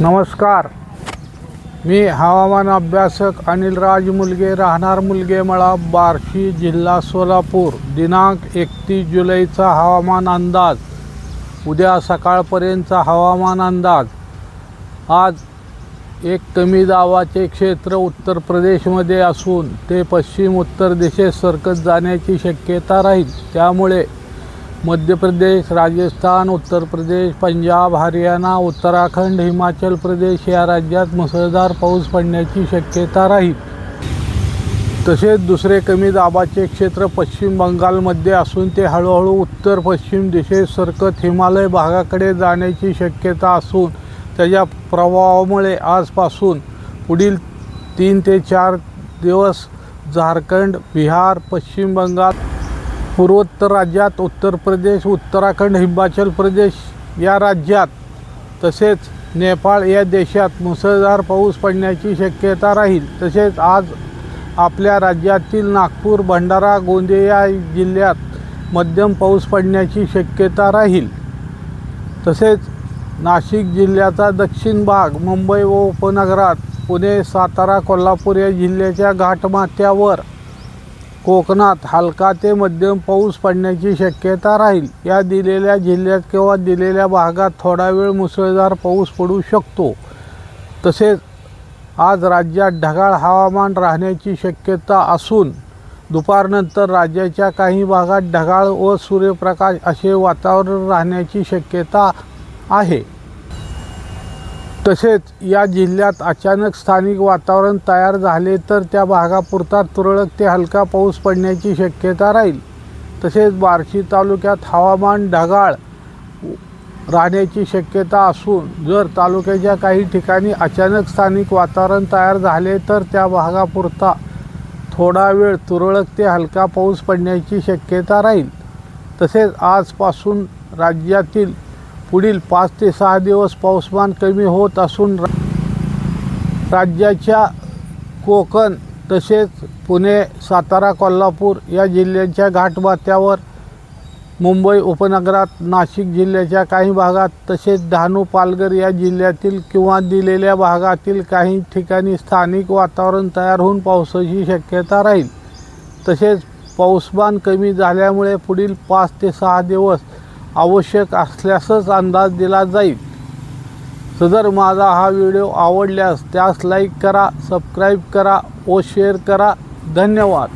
नमस्कार. मी हवामान अभ्यासक अनिल राज मुलगे राहणार मुलगे मळा बार्शी जिल्हा सोलापूर दिनांक एकतीस जुलैचा हवामान अंदाज. उद्या सकाळपर्यंतचा हवामान अंदाज. आज एक कमी दाबाचे क्षेत्र उत्तर प्रदेशमध्ये असून ते पश्चिम उत्तर दिशेत सरकत जाण्याची शक्यता राहील. त्यामुळे मध्य प्रदेश राजस्थान उत्तर प्रदेश पंजाब हरियाणा उत्तराखंड हिमाचल प्रदेश या राज्यात मुसळधार पाऊस पडण्याची शक्यता राहील. तसेच दुसरे कमी दाबाचे क्षेत्र पश्चिम बंगालमध्ये असून ते हळूहळू उत्तर पश्चिम दिशेत सरकत हिमालय भागाकडे जाण्याची शक्यता असून त्याच्या प्रभावामुळे आजपासून पुढील तीन ते चार दिवस झारखंड बिहार पश्चिम बंगाल पूर्वोत्तर राज्यात उत्तर प्रदेश उत्तराखंड हिमाचल प्रदेश या राज्यात तसेच नेपाळ या देशात मुसळधार पाऊस पडण्याची शक्यता राहील. तसेच आज आपल्या राज्यातील नागपूर भंडारा गोंदिया जिल्ह्यात मध्यम पाऊस पडण्याची शक्यता राहील. तसेच नाशिक जिल्ह्याचा दक्षिण भाग मुंबई व उपनगरात पुणे सातारा कोल्हापूर या जिल्ह्याच्या घाटमाथ्यावर कोकणात हलका ते मध्यम पाऊस पडण्याची शक्यता राहील. या दिलेल्या जिल्ह्यात किंवा दिलेल्या भागात थोडा वेळ मुसळधार पाऊस पडू शकतो. तसेच आज राज्यात ढगाळ हवामान राहण्याची शक्यता असून दुपारनंतर राज्याच्या काही भागात ढगाळ व सूर्यप्रकाश असे वातावरण राहण्याची शक्यता आहे. तसेच या जिल्ह्यात अचानक स्थानिक वातावरण तयार झाले तर त्या भागापुरता तुरळक ते हलका पाऊस पडण्याची शक्यता राहील. तसेच बार्शी तालुक्यात हवामान ढगाळ राहण्याची शक्यता असून जर तालुक्याच्या काही ठिकाणी अचानक स्थानिक वातावरण तयार झाले तर त्या भागापुरता थोडा वेळ तुरळक ते हलका पाऊस पडण्याची शक्यता राहील. तसेच आजपासून राज्यातील पुढील पाच ते सहा दिवस पाऊसमान कमी होत असून रा- राज्याच्या कोकण तसेच पुणे सातारा कोल्हापूर या जिल्ह्यांच्या घाटमाथ्यावर मुंबई उपनगरात नाशिक जिल्ह्याच्या काही भागात तसेच डहाणू पालघर या जिल्ह्यातील किंवा दिलेल्या भागातील काही ठिकाणी स्थानिक वातावरण तयार होऊन पावसाची शक्यता राहील. तसेच पाऊसमान कमी झाल्यामुळे पुढील पाच ते सहा दिवस आवश्यक असल्यासच अंदाज दिला जाईल. सदर माझा हा व्हिडिओ आवडल्यास त्यास लाईक करा सबस्क्राईब करा व शेअर करा. धन्यवाद.